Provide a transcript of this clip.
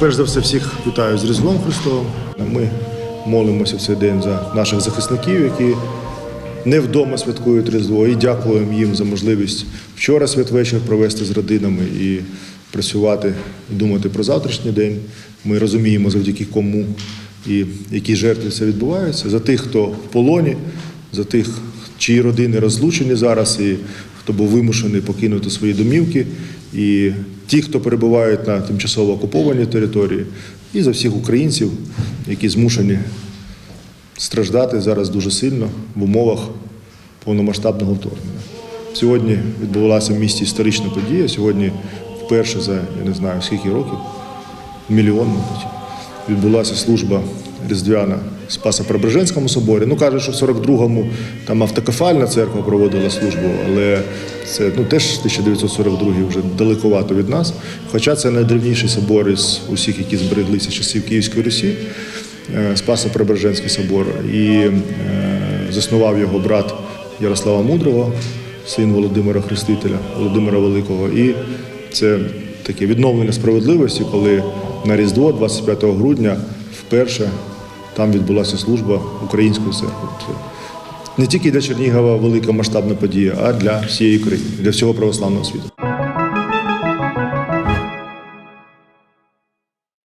Перш за все всіх вітаю з Різдвом Христовим. Ми молимося в цей день за наших захисників, які не вдома святкують Різдво, і дякуємо їм за можливість вчора святвечір провести з родинами і працювати і думати про завтрашній день. Ми розуміємо, завдяки кому і які жертви це відбуваються. За тих, хто в полоні, за тих, чиї родини розлучені зараз, і хто був вимушений покинути свої домівки, і ті, хто перебувають на тимчасово окупованій території, і за всіх українців, які змушені страждати зараз дуже сильно в умовах повномасштабного вторгнення. Сьогодні відбулася в місті історична подія. Сьогодні вперше за я не знаю скільки років, мільйон, мабуть, відбулася служба різдвяна Спасо-Преображенському соборі. Ну кажуть, що в 42-му там автокефальна церква проводила службу, але це ну теж 1942 вже далековато від нас. Хоча це найдревніший собор із усіх, які збереглися часів Київської Русі. Е, Спасо-Преображенський собор, і е, заснував його брат Ярослава Мудрого, син Володимира Хрестителя, Володимира Великого. І це таке відновлення справедливості, коли на Різдво, 25 грудня, вперше там відбулася служба української церкви. Це не тільки для Чернігова велика масштабна подія, а для всієї країни, для всього православного світу.